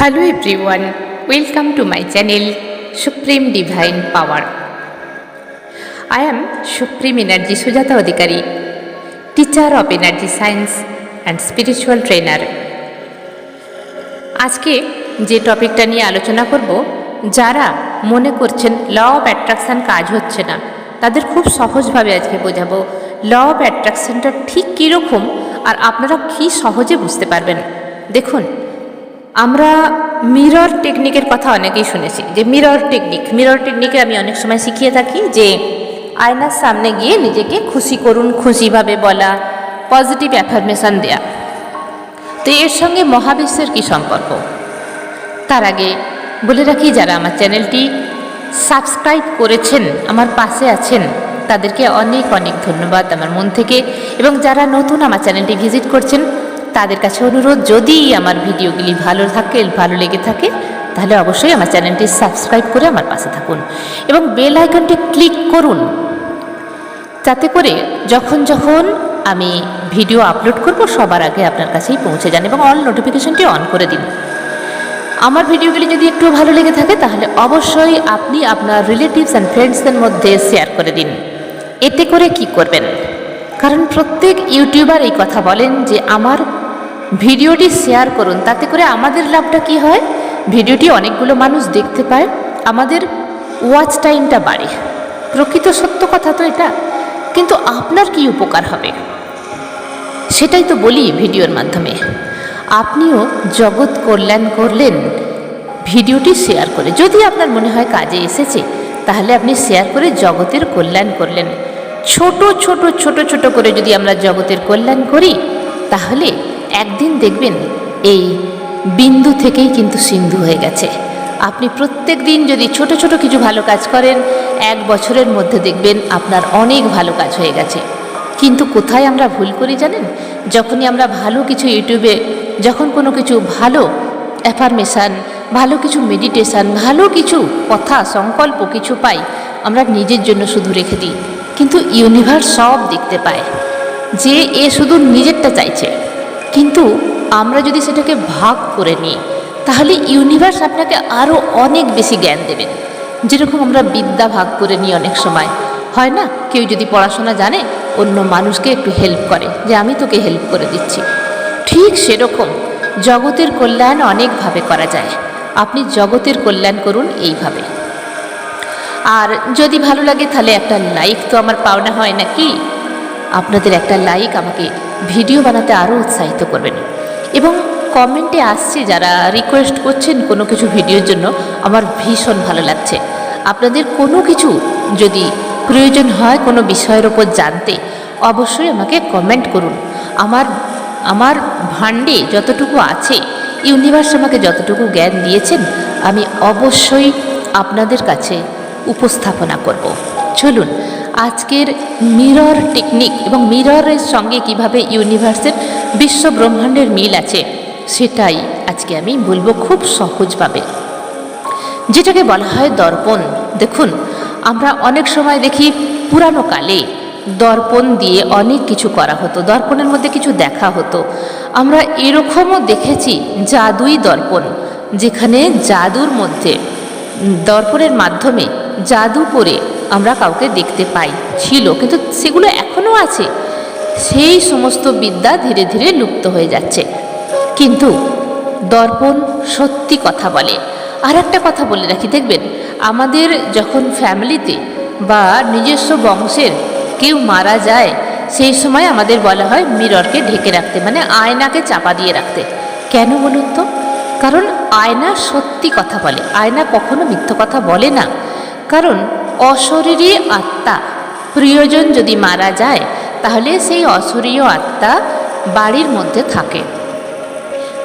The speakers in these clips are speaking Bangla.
Hello everyone, welcome to my channel Supreme Divine Power. I am Supreme Energy Sujata Adhikari, teacher of energy science and spiritual trainer. আজকে যে টপিকটা নিয়ে আলোচনা করব যারা মনে করছেন ল অফ অ্যাট্রাকশান কাজ হচ্ছে না তাদের খুব সহজভাবে আজকে বোঝাবো ল অফ অ্যাট্রাকশানটা ঠিক কীরকম আর আপনারা কী সহজে বুঝতে পারবেন দেখুন আমরা মিরর টেকনিকের কথা অনেকেই শুনেছি, যে মিরর টেকনিক মিরর টেকনিকে আমি অনেক সময় শিখিয়ে থাকি যে আয়নার সামনে গিয়ে নিজেকে খুশি করুন, খুশিভাবে বলা পজিটিভ অ্যাফার্মেশন দেয়া। তো এর সঙ্গে মহাবিশ্বের কি সম্পর্ক? তার আগে বলে রাখি, যারা আমার চ্যানেলটি সাবস্ক্রাইব করেছেন, আমার পাশে আছেন, তাদেরকে অনেক অনেক ধন্যবাদ আমার মন থেকে। এবং যারা নতুন আমার চ্যানেলটি ভিজিট করছেন তাদের কাছে অনুরোধ, যদি আমার ভিডিওগুলি ভালো থাকে, ভালো লেগে থাকে, তাহলে অবশ্যই আমার চ্যানেলটি সাবস্ক্রাইব করে আমার পাশে থাকুন এবং বেল আইকনটি ক্লিক করুন। যাতে করে যখন যখন আমি ভিডিও আপলোড করব, সবার আগে আপনার কাছেই পৌঁছে যান এবং অল নোটিফিকেশনটি অন করে দিন। আমার ভিডিওগুলি যদি একটু ভালো লেগে থাকে, তাহলে অবশ্যই আপনি আপনার রিলেটিভস অ্যান্ড ফ্রেন্ডসদের মধ্যে শেয়ার করে দিন। এতে করে কি করবেন? কারণ প্রত্যেক ইউটিউবার এই কথা বলেন যে, আমার ভিডিওটি শেয়ার করুন, তাতে করে আমাদের লাভটা কি হয়? ভিডিওটি অনেকগুলো মানুষ দেখতে পায়, আমাদের ওয়াচ টাইমটা বাড়ে। প্রকৃত সত্য কথা তো এটা, কিন্তু আপনার কি উপকার হবে? সেটাই তো বলি ভিডিওর মাধ্যমে। আপনিও জগৎ কল্যাণ করলেন, ভিডিওটি শেয়ার করে। যদি আপনার মনে হয় কাজে এসেছে, তাহলে আপনি শেয়ার করে জগতের কল্যাণ করলেন। ছোট ছোট ছোট ছোট করে যদি আমরা জগতের কল্যাণ করি, তাহলে একদিন দেখবেন, এই বিন্দু থেকেই কিন্তু সিন্ধু হয়ে গেছে। আপনি প্রত্যেক দিন যদি ছোট ছোট কিছু ভালো কাজ করেন, এক বছরের মধ্যে দেখবেন আপনার অনেক ভালো কাজ হয়ে গেছে। কিন্তু কোথায় আমরা ভুল করি জানেন? যখনই আমরা ভালো কিছু ইউটিউবে, যখন কোনো কিছু ভালো অ্যাফার্মেশান, ভালো কিছু মেডিটেশান, ভালো কিছু কথা, সংকল্প কিছু পাই, আমরা নিজের জন্য শুধু রেখে দিই। কিন্তু ইউনিভার্স সব দেখতে পায়। যে এ শুধু নিজেরটা চাইছে। কিন্তু আমরা যদি সেটাকে ভাগ করে নিই, তাহলে ইউনিভার্স আপনাকে আরও অনেক বেশি জ্ঞান দেবেন যেরকম আমরা বিদ্যা ভাগ করে নিই অনেক সময়। হয় না? কেউ যদি পড়াশোনা জানে, অন্য মানুষকে একটু হেল্প করে যে, আমি তোকে হেল্প করে দিচ্ছি। ঠিক সেরকম জগতের কল্যাণ অনেকভাবে করা যায়। আপনি জগতের কল্যাণ করুন এইভাবে। আর যদি ভালো লাগে, তাহলে একটা লাইক তো আমার পাওনা হয় নাকি? আপনাদের একটা লাইক আমাকে ভিডিও বানাতে আরও উৎসাহিত করবেন। এবং কমেন্টে আসছে যারা রিকোয়েস্ট করছেন কোনো কিছু ভিডিওর জন্য, আমার ভীষণ ভালো লাগছে। আপনাদের কোনো কিছু যদি প্রয়োজন হয় কোনো বিষয়ের ওপর জানতে, অবশ্যই আমাকে কমেন্ট করুন। আমার আমার ভাণ্ডে যতটুকু আছে ইউনিভার্স আমাকে যতটুকু জ্ঞান দিয়েছেন, আমি অবশ্যই আপনাদের কাছে উপস্থাপনা করব। চলুন আজকের মিরর টেকনিক এবং মিররের সঙ্গে কীভাবে ইউনিভার্সের বিশ্ব ব্রহ্মাণ্ডের মিল আছে, সেটাই আজকে আমি বলব খুব সহজভাবে। যেটাকে বলা হয় দর্পণ। দেখুন, আমরা অনেক সময় দেখি পুরানো কালে দর্পণ দিয়ে অনেক কিছু করা হতো, দর্পণের মধ্যে কিছু দেখা হতো। আমরা এরকমও দেখেছি জাদুই দর্পণ, যেখানে জাদুর মধ্যে, দর্পণের মাধ্যমে জাদু করে আমরা কাউকে দেখতে পাই। ছিল, কিন্তু সেগুলো এখনও আছে। সেই সমস্ত বিদ্যা ধীরে ধীরে লুপ্ত হয়ে যাচ্ছে। কিন্তু দর্পণ সত্যি কথা বলে। আর একটা কথা বলে রাখি, দেখবেন? আমাদের যখন ফ্যামিলিতে বা নিজস্ব বংশের কেউ মারা যায়, সেই সময় আমাদের বলা হয় মিররকে ঢেকে রাখতে মানে আয়নাকে চাপা দিয়ে রাখতে। কেন বলুন তো? কারণ আয়না সত্যি কথা বলে। আয়না কখনো মিথ্য কথা বলে না। কারণ অশরীরী আত্মা। প্রিয়জন যদি মারা যায়, তাহলে সেই অশরীয় আত্মা বাড়ির মধ্যে থাকে।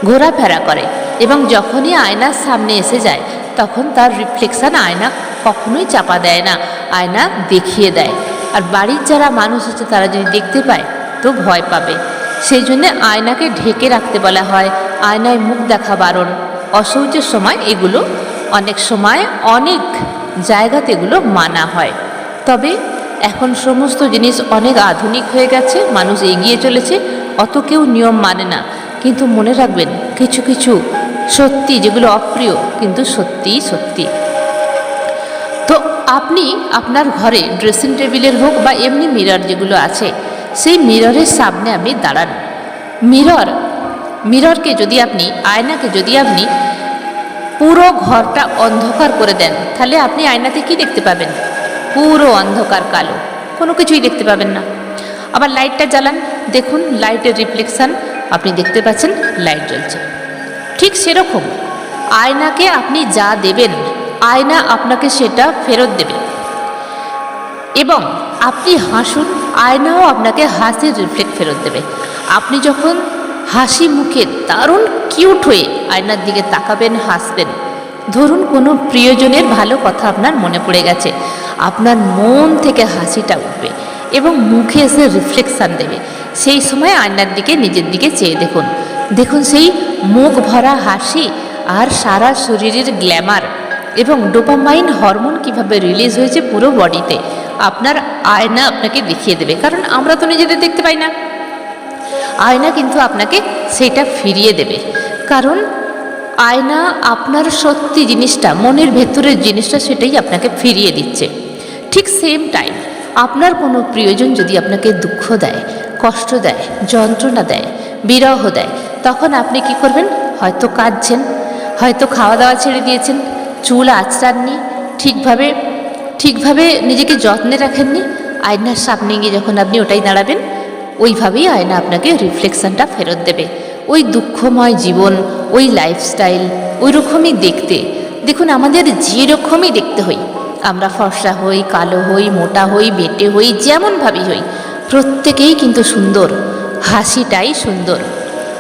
ঘোরাফেরা করে এবং যখনই আয়নার সামনে এসে যায়, তখন তার রিফ্লেকশান আয়না কখনোই চাপা দেয় না, আয়না দেখিয়ে দেয়। আর বাড়ির যারা মানুষ আছে, তারা যদি দেখতে পায়, তো ভয় পাবে। সেই জন্যে আয়নাকে ঢেকে রাখতে বলা হয়, আয়নায় মুখ দেখা বারণ। অসৌচের সময় এগুলো অনেক সময় অনেক জায়গাতে এগুলো মানা হয়। তবে এখন সমস্ত জিনিস অনেক আধুনিক হয়ে গেছে, মানুষ এগিয়ে চলেছে, অত কেউ নিয়ম মানে না। কিন্তু মনে রাখবেন, কিছু কিছু সত্যি যেগুলো অপ্রিয়, কিন্তু সত্যিই সত্যি। তো আপনি আপনার ঘরে ড্রেসিং টেবিলের হোক বা এমনি মিরর যেগুলো আছে, সেই মিররের সামনে আপনি দাঁড়ান। মিরর মিররকে যদি আপনি, আয়নাকে যদি আপনি পুরো ঘরটা অন্ধকার করে দেন। তাহলে আপনি আয়নাতে কি দেখতে পাবেন? পুরো অন্ধকার কালো। কোনো কিছুই দেখতে পাবেন না। আবার লাইটটা জ্বালান। দেখুন, লাইটের রিফ্লেকশান আপনি দেখতে পাচ্ছেন, লাইট জ্বলছে। ঠিক সেরকম। আয়নাকে আপনি যা দেবেন, আয়না আপনাকে সেটা ফেরত দেবে। এবং আপনি হাসুন, আয়নাও আপনাকে হাসির রিফ্লেক্ট ফেরত দেবে। আপনি যখন হাসি মুখে দারুণ কিউট হয়ে আয়নার দিকে তাকাবেন হাসবেন। ধরুন কোনো প্রিয়জনের ভালো কথা আপনার মনে পড়ে গেছে। আপনার মন থেকে হাসিটা উঠবে এবং মুখে এসে রিফ্লেকশান দেবে। সেই সময় আয়নার দিকে, নিজের দিকে চেয়ে দেখুন। দেখুন সেই মুখ ভরা হাসি আর সারা শরীরের গ্ল্যামার এবং ডোপামাইন হরমোন কীভাবে রিলিজ হয়েছে পুরো বডিতে আপনার আয়না আপনাকে দেখিয়ে দেবে। কারণ আমরা তো নিজেদের দেখতে পাই না। আয়না কিন্তু আপনাকে সেটা ফিরিয়ে দেবে। কারণ আয়না আপনার সত্যি জিনিসটা, মনের ভেতরের জিনিসটা সেটাই আপনাকে ফিরিয়ে দিচ্ছে। ঠিক সেম টাইম আপনার কোনো প্রিয়জন যদি আপনাকে দুঃখ দেয়, কষ্ট দেয়, যন্ত্রণা দেয়, বিরহ দেয়, তখন আপনি কি করবেন? হয়তো কাঁদছেন, হয়তো খাওয়া দাওয়া ছেড়ে দিয়েছেন, চুল আঁচড়াননি, ঠিকভাবে ঠিকভাবে নিজেকে যত্নে রাখেননি, আয়নার সামনে গিয়ে যখন আপনি ওটাই দাঁড়াবেন ওইভাবেই আয়না আপনাকে রিফ্লেকশনটা ফেরত দেবে। ওই দুঃখময় জীবন, ওই লাইফস্টাইল ওই রকমই দেখতে। দেখুন, আমাদের যেরকমই দেখতে হই, আমরা ফর্সা হই, কালো হই, মোটা হই, বেটে হই, যেমনভাবেই হই, প্রত্যেকেই কিন্তু সুন্দর, হাসিটাই সুন্দর।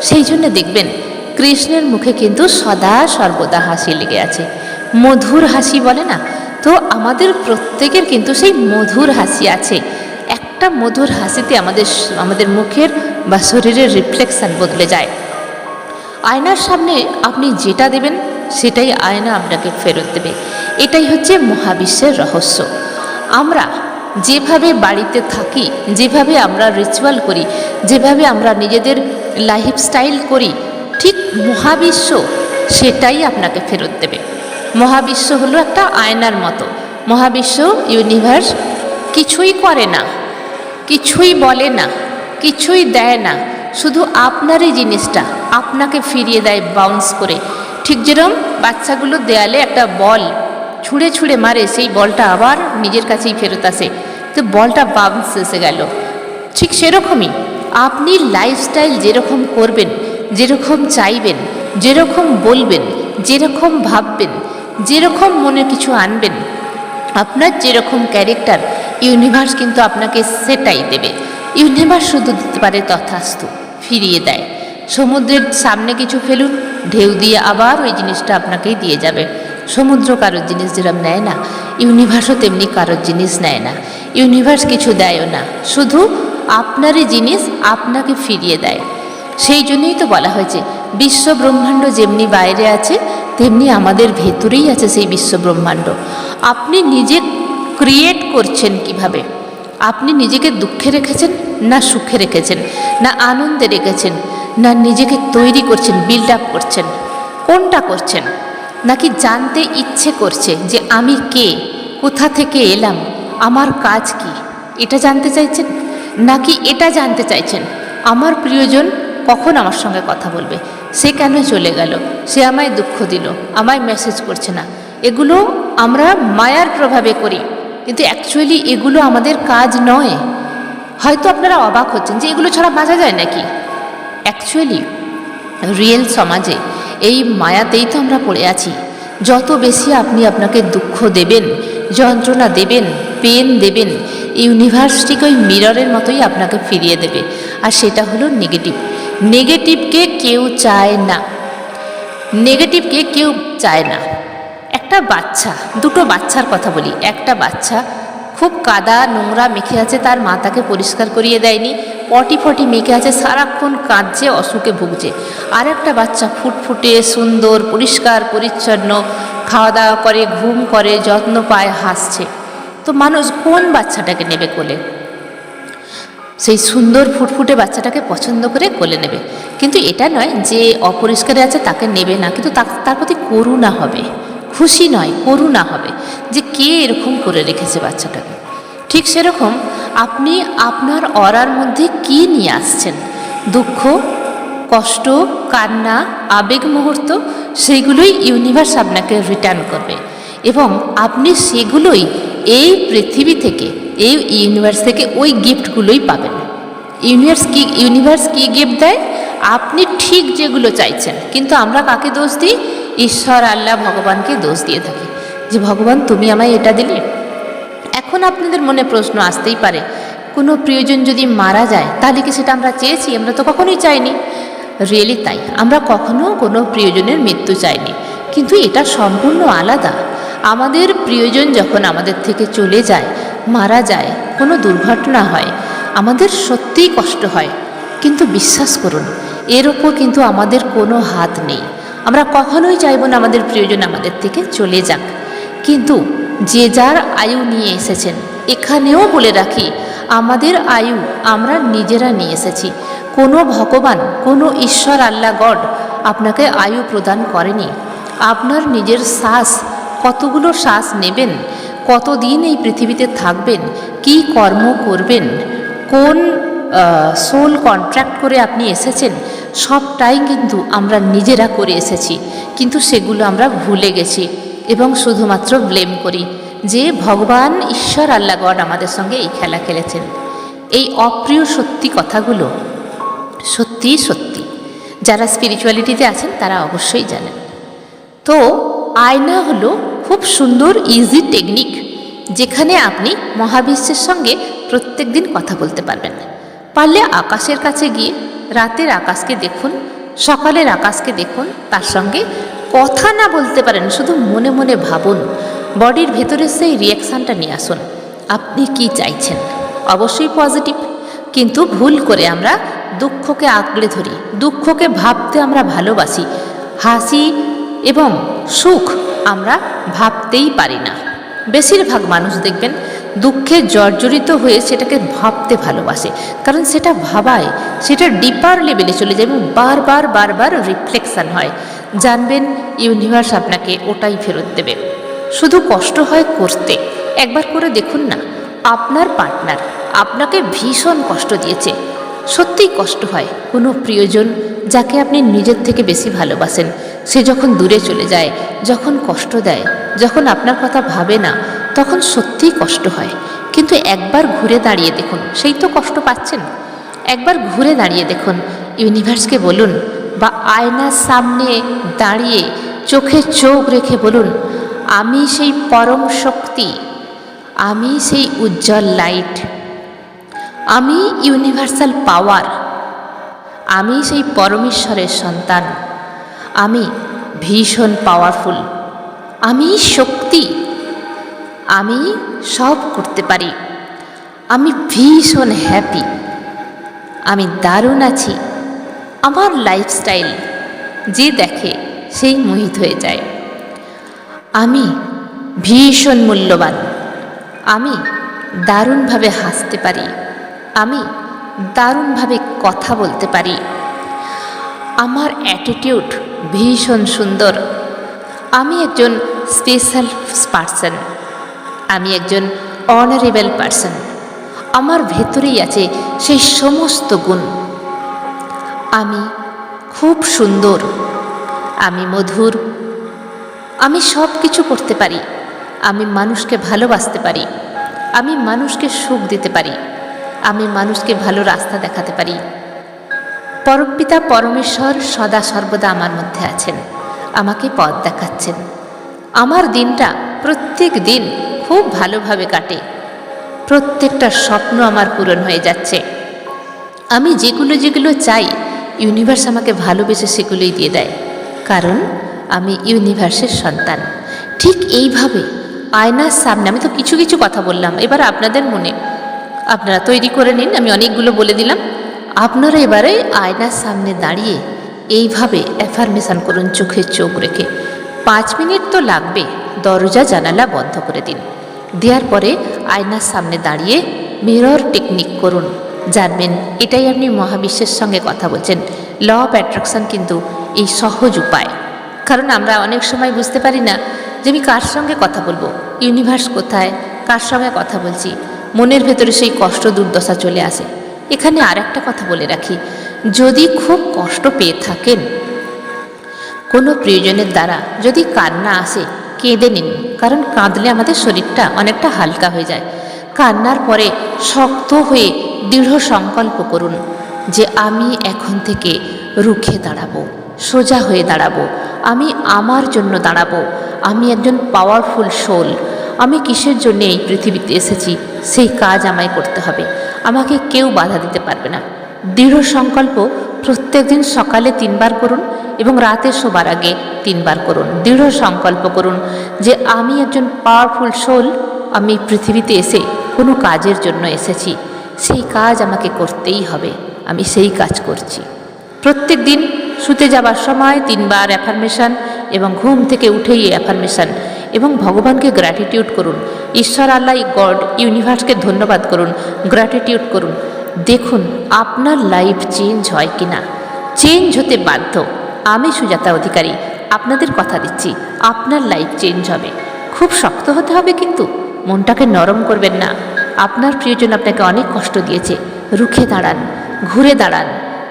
সেই জন্য দেখবেন, কৃষ্ণের মুখে কিন্তু সদা সর্বদা হাসি লেগে আছে। মধুর হাসি বলে না, তো আমাদের প্রত্যেকের কিন্তু সেই মধুর হাসি আছে। একটা মধুর হাসিতে আমাদের আমাদের মুখের বা শরীরের রিফ্লেকশান বদলে যায়। আয়নার সামনে আপনি যেটা দেবেন, সেটাই আয়না আপনাকে ফেরত দেবে। এটাই হচ্ছে মহাবিশ্বের রহস্য। আমরা যেভাবে বাড়িতে থাকি, যেভাবে আমরা রিচুয়াল করি, যেভাবে আমরা নিজেদের লাইফস্টাইল করি, ঠিক মহাবিশ্ব সেটাই আপনাকে ফেরত দেবে। মহাবিশ্ব হলো একটা আয়নার মতো। মহাবিশ্ব ইউনিভার্স কিছুই করে না। কিছুই বলে না, কিছুই দেয় না, শুধু আপনারই জিনিসটা আপনাকে ফিরিয়ে দেয় বাউন্স করে। ঠিক যেরকম বাচ্চাগুলো দেয়ালে একটা বল ছুঁড়ে ছুঁড়ে মারে, সেই বলটা আবার নিজের কাছেই ফেরত আসে। তো বলটা বাউন্স এসে গেল। ঠিক সেরকমই আপনি লাইফস্টাইল যেরকম করবেন, যেরকম চাইবেন, যেরকম বলবেন, যেরকম ভাববেন, যেরকম মনে কিছু আনবেন আপনার যেরকম ক্যারেক্টার ইউনিভার্স কিন্তু আপনাকে সেটাই দেবে। ইউনিভার্স শুধু দিতে পারে তথাস্তু, ফিরিয়ে দেয়। সমুদ্রের সামনে কিছু ফেলুন, ঢেউ দিয়ে আবার ওই জিনিসটা আপনাকেই দিয়ে যাবে। সমুদ্র কারোর জিনিস যেরকম নেয় না ইউনিভার্সও তেমনি কারোর জিনিস নেয় না। ইউনিভার্স কিছু দেয়ও না, শুধু আপনারই জিনিস আপনাকে ফিরিয়ে দেয়। সেই জন্যই তো বলা হয়েছে, বিশ্ব ব্রহ্মাণ্ড যেমনি বাইরে আছে, তেমনি আমাদের ভেতরেই আছে সেই বিশ্ব ব্রহ্মাণ্ড। আপনি নিজে ক্রিয়েট করছেন কীভাবে? আপনি নিজেকে দুঃখে রেখেছেন না সুখে রেখেছেন? না আনন্দে রেখেছেন? না নিজেকে তৈরি করছেন বিল্ড আপ করছেন? কোনটা করছেন? নাকি জানতে ইচ্ছে করছে যে আমি কে? কোথা থেকে এলাম? আমার কাজ কি? এটা জানতে চাইছেন? নাকি এটা জানতে চাইছেন? আমার প্রিয়জন কখন আমার সঙ্গে কথা বলবে? সে কেন চলে গেল? সে আমায় দুঃখ দিল, আমায় মেসেজ করছে না। এগুলো আমরা মায়ার প্রভাবে করি। কিন্তু অ্যাকচুয়ালি এগুলো আমাদের কাজ নয়। হয়তো আপনারা অবাক হচ্ছেন যে এগুলো ছাড়া বাঁচা যায় নাকি? অ্যাকচুয়ালি রিয়েল সমাজে এই মায়াতেই তো আমরা পড়ে আছি। যত বেশি আপনি আপনাকে দুঃখ দেবেন, যন্ত্রণা দেবেন পেন দেবেন ইউনিভার্সটিকে ওই মিররের মতোই আপনাকে ফিরিয়ে দেবে। আর সেটা হলো নেগেটিভ নেগেটিভকে কেউ চায় না। নেগেটিভকে কেউ চায় না। একটা বাচ্চা, দুটো বাচ্চার কথা বলি, একটা বাচ্চা খুব কাদা নোংরা মেখে আছে, তার মা তাকে পরিষ্কার করিয়ে দেয়নি, পটি ফটি মেখে আছে, সারাক্ষণ কাঁদছে, অসুখে ভুগছে। আর একটা বাচ্চা ফুটফুটে, সুন্দর, পরিষ্কার, পরিচ্ছন্ন খাওয়া দাওয়া করে, ঘুম করে, যত্ন পায়, হাসছে। তো মানুষ কোন বাচ্চাটাকে নেবে কোলে? সেই সুন্দর ফুটফুটে বাচ্চাটাকে পছন্দ করে কোলে নেবে। কিন্তু এটা নয় যে অপরিষ্কারে আছে, তাকে নেবে না। কিন্তু তার প্রতি করুণা হবে। খুশি নয়, করুণা হবে যে কে এরকম করে রেখেছে বাচ্চাটাকে। ঠিক সেরকম আপনি আপনার অরার মধ্যে কি নিয়ে আসছেন? দুঃখ, কষ্ট, কান্না, আবেগ মুহূর্ত, সেগুলোই ইউনিভার্স আপনাকে রিটার্ন করবে এবং আপনি সেগুলোই এই পৃথিবী থেকে, এই ইউনিভার্স থেকে ওই গিফটগুলোই পাবেন। ইউনিভার্স কি ইউনিভার্স কি গিফট দেয়? আপনি ঠিক যেগুলো চাইছেন, কিন্তু আমরা কাকে দোষ দিই? ঈশ্বর, আল্লাহ, ভগবানকে দোষ দিয়ে থাকি। যে ভগবান, তুমি আমায় এটা দিলে? এখন আপনাদের মনে প্রশ্ন আসতেই পারে, কোনো প্রিয়জন যদি মারা যায়, তাহলে কি সেটা আমরা চেয়েছি? আমরা তো কখনোই চাইনি। রিয়েলি তাই, আমরা কখনো কোনো প্রিয়জনের মৃত্যু চাইনি। কিন্তু এটা সম্পূর্ণ আলাদা। আমাদের প্রিয়জন যখন আমাদের থেকে চলে যায়, মারা যায়, কোনো দুর্ঘটনা হয়, আমাদের সত্যিই কষ্ট হয়। কিন্তু বিশ্বাস করুন, এর ওপর কিন্তু আমাদের কোনো হাত নেই। আমরা কখনোই চাইব না আমাদের প্রিয়জন আমাদের থেকে চলে যাক। কিন্তু যে যার আয়ু নিয়ে এসেছেন, এখানেও বলে রাখি, আমাদের আয়ু আমরা নিজেরা নিয়ে এসেছি। কোনো ভগবান, কোনো ঈশ্বর আল্লাহ গড আপনাকে আয়ু প্রদান করেনি। আপনার নিজের শ্বাস, কতগুলো শ্বাস নেবেন, কতদিন এই পৃথিবীতে থাকবেন, কি কর্ম করবেন, কোন সোল কন্ট্রাক্ট করে আপনি এসেছেন, সবটাই কিন্তু আমরা নিজেরা করে এসেছি। কিন্তু সেগুলো আমরা ভুলে গেছি এবং শুধুমাত্র ব্লেম করি যে ভগবান ঈশ্বর আল্লাহ গড আমাদের সঙ্গে এই খেলা খেলেছেন। এই অপ্রিয় সত্যি কথাগুলো সত্যিই সত্যি। যারা স্পিরিচুয়ালিটিতে আছেন, তারা অবশ্যই জানেন। তো আয়না হলো খুব সুন্দর ইজি টেকনিক যেখানে আপনি মহাবিশ্বের সঙ্গে প্রত্যেক দিন কথা বলতে পারবেন। পারলে আকাশের কাছে গিয়ে রাতের আকাশকে দেখুন, সকালের আকাশকে দেখুন, তার সঙ্গে কথা না বলতে পারেন, শুধু মনে মনে ভাবুন। বডির ভেতরে সেই রিয়াকশানটা নিয়ে আসুন। আপনি কি চাইছেন? অবশ্যই পজিটিভ কিন্তু ভুল করে আমরা দুঃখকে আঁকড়ে ধরি, দুঃখকে ভাবতে আমরা ভালোবাসি। হাসি এবং সুখ আমরা ভাবতেই পারি না। বেশিরভাগ মানুষ দেখবেন দুঃখে জর্জরিত হয়ে সেটাকে ভাবতে ভালোবাসে। কারণ সেটা ভাবায়, সেটা ডিপার লেভেলে চলে যায় এবং বারবার বারবার রিফ্লেকশান হয়। জানবেন ইউনিভার্স আপনাকে ওটাই ফেরত দেবে। শুধু কষ্ট হয় করতে। একবার করে দেখুন না, আপনার পার্টনার আপনাকে ভীষণ কষ্ট দিয়েছে। সত্যিই কষ্ট হয়। কোনো প্রিয়জন যাকে আপনি নিজের থেকে বেশি ভালোবাসেন, সে যখন দূরে চলে যায়, যখন কষ্ট দেয়, যখন আপনার কথা ভাবে না তখন সত্যিই কষ্ট হয়। কিন্তু একবার ঘুরে দাঁড়িয়ে দেখুন, সেই তো কষ্ট পাচ্ছেন। একবার ঘুরে দাঁড়িয়ে দেখুন, ইউনিভার্সকে বলুন বা আয়নার সামনে দাঁড়িয়ে চোখে চোখ রেখে বলুন, আমি সেই পরম শক্তি, আমি সেই উজ্জ্বল লাইট, আমি ইউনিভার্সাল পাওয়ার, আমি সেই পরমেশ্বরের সন্তান, আমি ভীষণ পাওয়ারফুল, আমি শক্তি। আমি সব করতে পারি। আমি ভীষণ হ্যাপি আমি দারুণ আছি। আমার লাইফস্টাইল যে দেখে সেই মোহিত হয়ে যায়। আমি ভীষণ মূল্যবান। আমি দারুণভাবে হাসতে পারি। আমি দারুণভাবে কথা বলতে পারি। আমার অ্যাটিটিউড ভীষণ সুন্দর। আমি একজন স্পেশাল পার্সন আমি একজন অনারেবল পার্সন আমার ভেতরেই আছে সেই সমস্ত গুণ। আমি খুব সুন্দর। আমি মধুর। আমি সব কিছু করতে পারি। আমি মানুষকে ভালোবাসতে পারি। আমি মানুষকে সুখ দিতে পারি। আমি মানুষকে ভালো রাস্তা দেখাতে পারি। পরমপিতা পরমেশ্বর সদা সর্বদা আমার মধ্যে আছেন। আমাকে পথ দেখাচ্ছেন। আমার দিনটা প্রত্যেক দিন খুব ভালোভাবে কাটে। প্রত্যেকটা স্বপ্ন আমার পূরণ হয়ে যাচ্ছে। আমি যেগুলো যেগুলো চাই ইউনিভার্স আমাকে ভালোবেসে সেগুলোই দিয়ে দেয়। কারণ আমি ইউনিভার্সের সন্তান। ঠিক এইভাবে আয়নার সামনে, আমি তো কিছু কিছু কথা বললাম, এবার আপনাদের মনে। আপনারা তৈরি করে নিন, আমি অনেকগুলো বলে দিলাম। আপনারা এবারে আয়নার সামনে দাঁড়িয়ে এইভাবে অ্যাফার্মেশন করুন, চোখে চোখ রেখে। পাঁচ মিনিট তো লাগবে। দরজা জানালা বন্ধ করে দিন। দেওয়ার পরে আয়নার সামনে দাঁড়িয়ে মিরর টেকনিক করুন। জানবেন, এটাই আপনি মহাবিশ্বের সঙ্গে কথা বলছেন। ল অফ অ্যাট্রাকশন কিন্তু এই সহজ উপায়। কারণ আমরা অনেক সময় বুঝতে পারি না যে আমি কার সঙ্গে কথা বলব। ইউনিভার্স কোথায়? কার সঙ্গে কথা বলছি? মনের ভেতরে সেই কষ্ট দুর্দশা চলে আসে। এখানে আর একটা কথা বলে রাখি। যদি খুব কষ্ট পেয়ে থাকেন, কোনো প্রিয়জনের দ্বারা যদি কান্না আসে কেঁদে নিন। কারণ কাঁদলে আমাদের শরীরটা অনেকটা হালকা হয়ে যায়। কান্নার পরে শক্ত হয়ে দৃঢ় সংকল্প করুন যে আমি এখন থেকে রুখে দাঁড়াবো, সোজা হয়ে দাঁড়াবো। আমি আমার জন্য দাঁড়াবো। আমি একজন পাওয়ারফুল সোল আমি কিসের জন্য এই পৃথিবীতে এসেছি? সেই কাজ আমায় করতে হবে। আমাকে কেউ বাধা দিতে পারবে না। দৃঢ় সংকল্প প্রত্যেকদিন সকালে তিনবার করুন। এবং রাতে শোবার আগে তিনবার করুন। দৃঢ় সংকল্প করুন যে আমি একজন পাওয়ারফুল সোল আমি পৃথিবীতে এসে কোনো কাজের জন্য এসেছি। সেই কাজ আমাকে করতেই হবে। আমি সেই কাজ করছি। প্রত্যেক দিন শুতে যাবার সময় তিনবার অ্যাফার্মেশন এবং ঘুম থেকে উঠেই অ্যাফার্মেশন এবং ভগবানকে গ্র্যাটিটিউড করুন। ঈশ্বর, আল্লাহ গড ইউনিভার্সকে ধন্যবাদ করুন গ্র্যাটিটিউড করুন। দেখুন, আপনার লাইফ চেঞ্জ হয় কি না চেঞ্জ হতে বাধ্য। আমি সুজাতা অধিকারী, আপনাদের কথা দিচ্ছি, আপনার লাইফ চেঞ্জ হবে। খুব শক্ত হতে হবে কিন্তু, মনটাকে নরম করবেন না। আপনার প্রিয়জন আপনাকে অনেক কষ্ট দিয়েছে, রুখে দাঁড়ান, ঘুরে দাঁড়ান।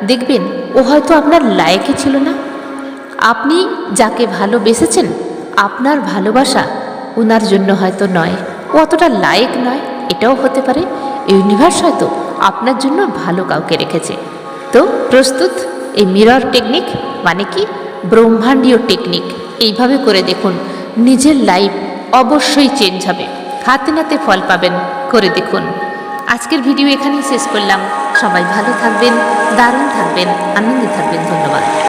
দেখবেন, ও হয়তো আপনার লায়কে ছিল না। আপনি যাকে ভালোবেসেছেন, আপনার ভালোবাসা ওনার জন্য হয়তো নয়। ও অতটা লায়ক নয়, এটাও হতে পারে। ইউনিভার্স হয়তো আপনার জন্য ভালো কাউকে রেখেছে। তো, প্রস্তুত? এই মিরর টেকনিক মানে কি? ব্রহ্মাণ্ডীয় টেকনিক এইভাবে করে দেখুন, নিজের লাইফ অবশ্যই চেঞ্জ হবে। হাতে নাতে ফল পাবেন, করে দেখুন। আজকের ভিডিও এখানেই শেষ করলাম। সবাই ভালো থাকবেন, দারুণ থাকবেন, আনন্দে থাকবেন, ধন্যবাদ।